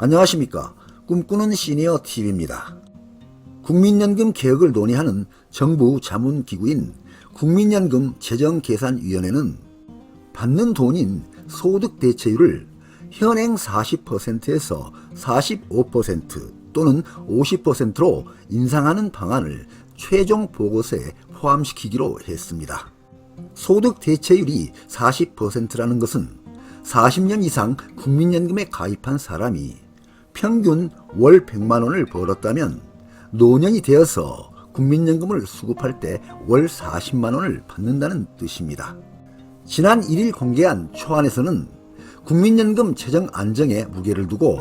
안녕하십니까. 꿈꾸는 시니어 TV입니다. 국민연금 개혁을 논의하는 정부 자문기구인 국민연금 재정계산위원회는 받는 돈인 소득 대체율을 현행 40%에서 45% 또는 50%로 인상하는 방안을 최종 보고서에 포함시키기로 했습니다. 소득 대체율이 40%라는 것은 40년 이상 국민연금에 가입한 사람이 평균 월 100만 원을 벌었다면 노년이 되어서 국민연금을 수급할 때 월 40만 원을 받는다는 뜻입니다. 지난 1일 공개한 초안에서는 국민연금 재정 안정에 무게를 두고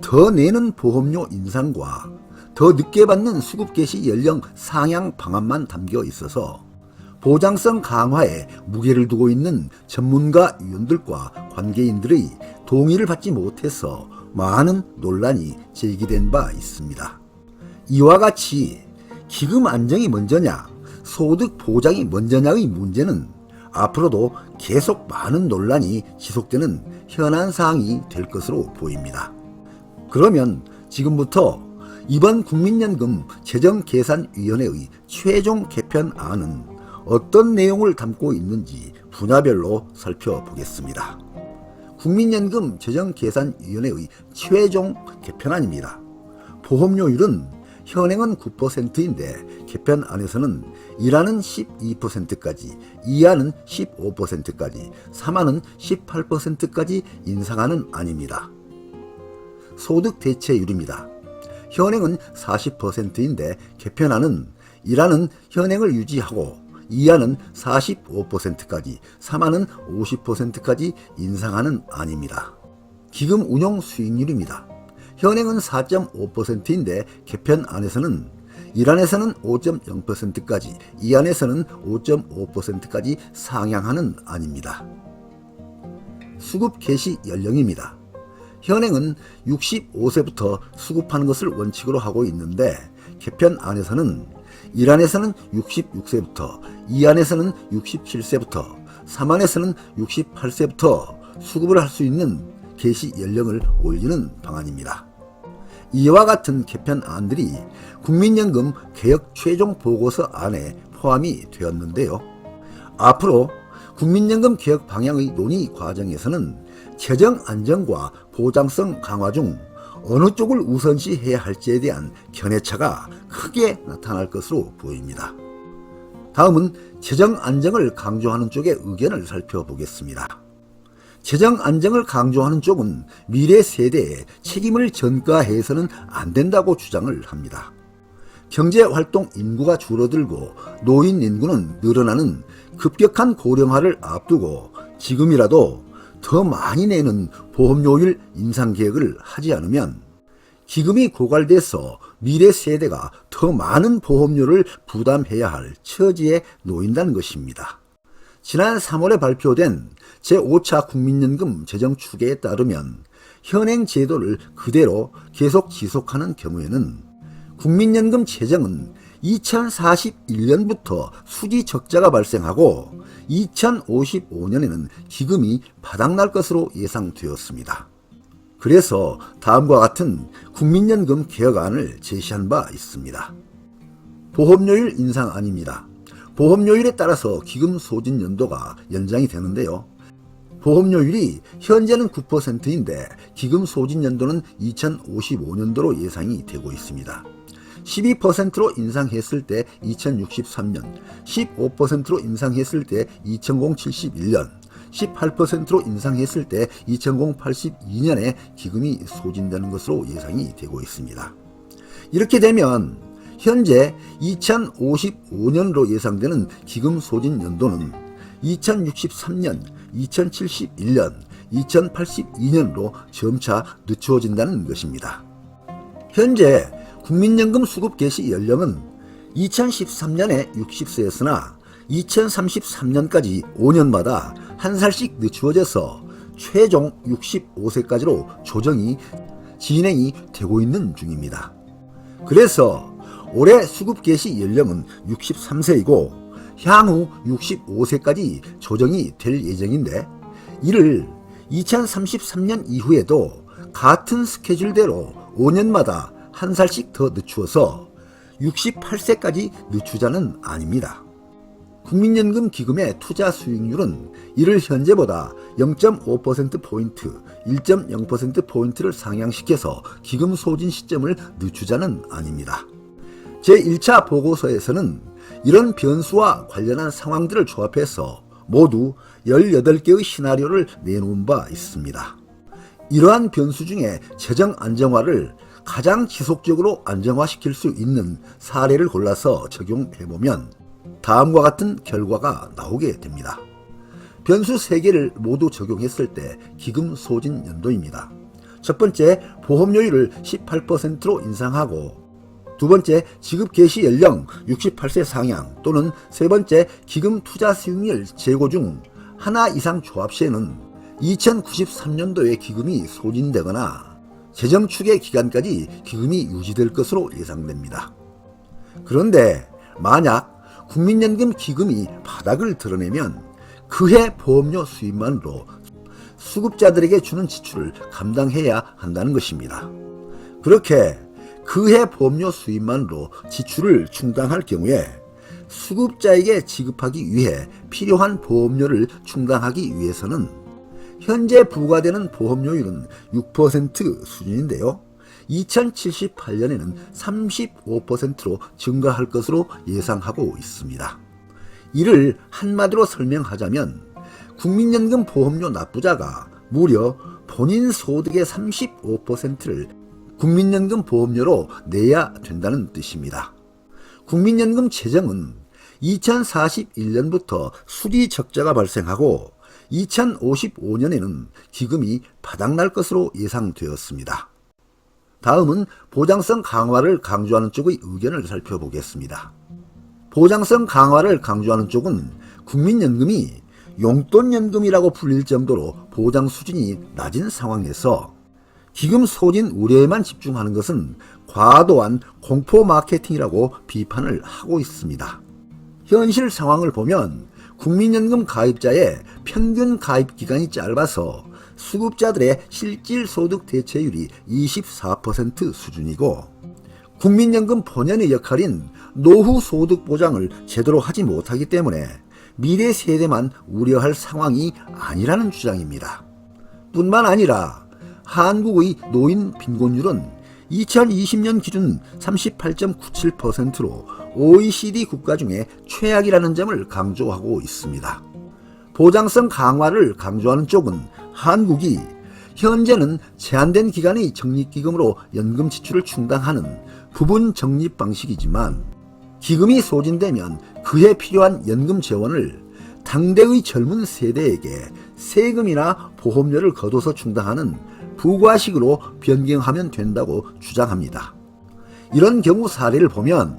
더 내는 보험료 인상과 더 늦게 받는 수급 개시 연령 상향 방안만 담겨 있어서 보장성 강화에 무게를 두고 있는 전문가 위원들과 관계인들의 동의를 받지 못해서 많은 논란이 제기된 바 있습니다. 이와 같이 기금 안정이 먼저냐, 소득 보장이 먼저냐의 문제는 앞으로도 계속 많은 논란이 지속되는 현안 사항이 될 것으로 보입니다. 그러면 지금부터 이번 국민연금 재정계산위원회의 최종 개편안은 어떤 내용을 담고 있는지 분야별로 살펴보겠습니다. 국민연금 재정계산위원회의 최종 개편안입니다. 보험료율은 현행은 9%인데 개편안에서는 1하는 12%까지, 2하는 15%까지, 3하는 18%까지 인상하는 안입니다. 소득 대체율입니다. 현행은 40%인데 개편안은 1하는 현행을 유지하고 2하는 45%까지, 3하는 50%까지 인상하는 안입니다. 기금 운용 수익률입니다. 현행은 4.5%인데 개편 안에서는 1안에서는 5.0%까지, 2안에서는 5.5%까지 상향하는 안입니다. 수급 개시 연령입니다. 현행은 65세부터 수급하는 것을 원칙으로 하고 있는데 개편 안에서는 1안에서는 66세부터, 2안에서는 67세부터, 3안에서는 68세부터 수급을 할 수 있는 개시 연령을 올리는 방안입니다. 이와 같은 개편 안들이 국민연금 개혁 최종 보고서 안에 포함이 되었는데요. 앞으로 국민연금 개혁 방향의 논의 과정에서는 재정 안정과 보장성 강화 중 어느 쪽을 우선시해야 할지에 대한 견해차가 크게 나타날 것으로 보입니다. 다음은 재정 안정을 강조하는 쪽의 의견을 살펴보겠습니다. 재정 안정을 강조하는 쪽은 미래 세대에 책임을 전가해서는 안 된다고 주장을 합니다. 경제 활동 인구가 줄어들고 노인 인구는 늘어나는 급격한 고령화를 앞두고 지금이라도 더 많이 내는 보험료율 인상 계획을 하지 않으면 기금이 고갈돼서 미래 세대가 더 많은 보험료를 부담해야 할 처지에 놓인다는 것입니다. 지난 3월에 발표된 제5차 국민연금 재정 추계에 따르면 현행 제도를 그대로 계속 지속하는 경우에는 국민연금 재정은 2041년부터 수지 적자가 발생하고 2055년에는 기금이 바닥날 것으로 예상되었습니다. 그래서 다음과 같은 국민연금 개혁안을 제시한 바 있습니다. 보험료율 인상안입니다. 보험료율에 따라서 기금 소진 연도가 연장이 되는데요. 보험료율이 현재는 9%인데 기금 소진 연도는 2055년도로 예상이 되고 있습니다. 12%로 인상했을 때 2063년, 15%로 인상했을 때 2071년, 18%로 인상했을 때 2082년에 기금이 소진되는 것으로 예상이 되고 있습니다. 이렇게 되면 현재 2055년으로 예상되는 기금 소진 연도는 2063년, 2071년, 2082년으로 점차 늦추어진다는 것입니다. 현재 국민연금 수급 개시 연령은 2013년에 60세였으나 2033년까지 5년마다 한 살씩 늦추어져서 최종 65세까지로 조정이 진행이 되고 있는 중입니다. 그래서 올해 수급 개시 연령은 63세이고 향후 65세까지 조정이 될 예정인데 이를 2033년 이후에도 같은 스케줄대로 5년마다 한 살씩 더 늦추어서 68세까지 늦추자는 아닙니다. 국민연금 기금의 투자 수익률은 이를 현재보다 0.5%포인트, 1.0%포인트를 상향시켜서 기금 소진 시점을 늦추자는 아닙니다. 제1차 보고서에서는 이런 변수와 관련한 상황들을 조합해서 모두 18개의 시나리오를 내놓은 바 있습니다. 이러한 변수 중에 재정 안정화를 가장 지속적으로 안정화시킬 수 있는 사례를 골라서 적용해보면 다음과 같은 결과가 나오게 됩니다. 변수 3개를 모두 적용했을 때 기금 소진 연도입니다. 첫 번째, 보험료율을 18%로 인상하고 두 번째, 지급 개시 연령 68세 상향 또는 세 번째, 기금 투자 수익률 재고 중 하나 이상 조합 시에는 2093년도에 기금이 소진되거나 재정 추계 기간까지 기금이 유지될 것으로 예상됩니다. 그런데 만약 국민연금 기금이 바닥을 드러내면 그해 보험료 수입만으로 수급자들에게 주는 지출을 감당해야 한다는 것입니다. 그렇게 그해 보험료 수입만으로 지출을 충당할 경우에 수급자에게 지급하기 위해 필요한 보험료를 충당하기 위해서는 현재 부과되는 보험료율은 6% 수준인데요. 2078년에는 35%로 증가할 것으로 예상하고 있습니다. 이를 한마디로 설명하자면 국민연금 보험료 납부자가 무려 본인 소득의 35%를 국민연금 보험료로 내야 된다는 뜻입니다. 국민연금 재정은 2041년부터 수리 적자가 발생하고 2055년에는 기금이 바닥날 것으로 예상되었습니다. 다음은 보장성 강화를 강조하는 쪽의 의견을 살펴보겠습니다. 보장성 강화를 강조하는 쪽은 국민연금이 용돈연금이라고 불릴 정도로 보장 수준이 낮은 상황에서 기금 소진 우려에만 집중하는 것은 과도한 공포 마케팅이라고 비판을 하고 있습니다. 현실 상황을 보면 국민연금 가입자의 평균 가입 기간이 짧아서 수급자들의 실질 소득 대체율이 24% 수준이고 국민연금 본연의 역할인 노후 소득 보장을 제대로 하지 못하기 때문에 미래 세대만 우려할 상황이 아니라는 주장입니다. 뿐만 아니라 한국의 노인 빈곤율은 2020년 기준 38.97%로 OECD 국가 중에 최악이라는 점을 강조하고 있습니다. 보장성 강화를 강조하는 쪽은 한국이 현재는 제한된 기간의 적립기금으로 연금 지출을 충당하는 부분 적립 방식이지만 기금이 소진되면 그에 필요한 연금 재원을 당대의 젊은 세대에게 세금이나 보험료를 거둬서 충당하는 부과식으로 변경하면 된다고 주장합니다. 이런 경우 사례를 보면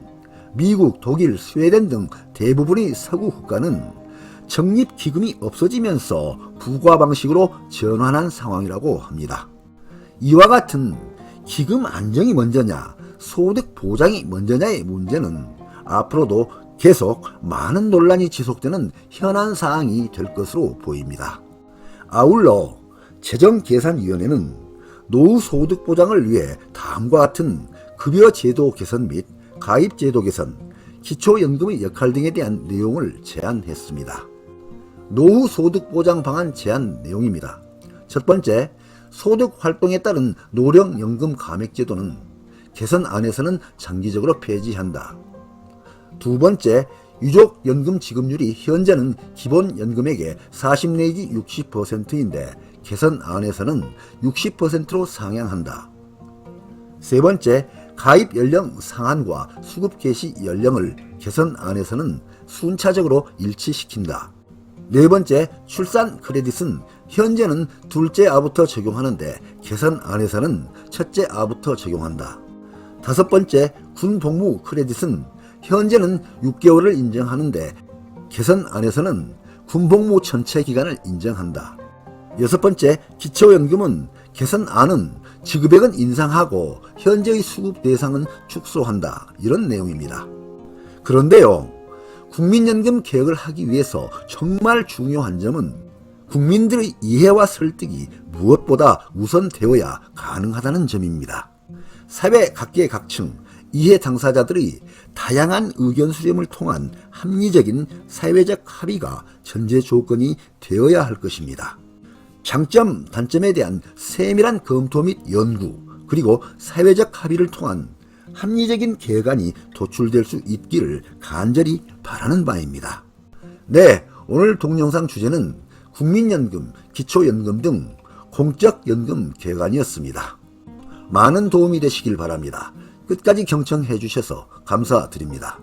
미국, 독일, 스웨덴 등 대부분의 서구 국가는 적립 기금이 없어지면서 부과 방식으로 전환한 상황이라고 합니다. 이와 같은 기금 안정이 먼저냐, 소득 보장이 먼저냐의 문제는 앞으로도 계속 많은 논란이 지속되는 현안 사항이 될 것으로 보입니다. 아울러 재정계산위원회는 노후 소득 보장을 위해 다음과 같은 급여 제도 개선 및 가입 제도 개선, 기초연금의 역할 등에 대한 내용을 제안했습니다. 노후 소득 보장 방안 제안 내용입니다. 첫 번째, 소득 활동에 따른 노령연금 감액 제도는 개선안에서는 장기적으로 폐지한다. 두 번째, 유족연금 지급률이 현재는 기본연금액의 40 내지 60%인데 개선안에서는 60%로 상향한다. 세 번째, 가입 연령 상한과 수급 개시 연령을 개선안에서는 순차적으로 일치시킨다. 네 번째, 출산 크레딧은 현재는 둘째 아부터 적용하는데 개선안에서는 첫째 아부터 적용한다. 다섯 번째, 군 복무 크레딧은 현재는 6개월을 인정하는데 개선안에서는 군복무 전체 기간을 인정한다. 여섯 번째, 기초연금은 개선안은 지급액은 인상하고 현재의 수급 대상은 축소한다. 이런 내용입니다. 그런데요, 국민연금 개혁을 하기 위해서 정말 중요한 점은 국민들의 이해와 설득이 무엇보다 우선되어야 가능하다는 점입니다. 사회 각계각층, 이해 당사자들의 다양한 의견 수렴을 통한 합리적인 사회적 합의가 전제 조건이 되어야 할 것입니다. 장점, 단점에 대한 세밀한 검토 및 연구, 그리고 사회적 합의를 통한 합리적인 개관이 도출될 수 있기를 간절히 바라는 바입니다. 네, 오늘 동영상 주제는 국민연금, 기초연금 등 공적연금 개관이었습니다. 많은 도움이 되시길 바랍니다. 끝까지 경청해 주셔서 감사드립니다.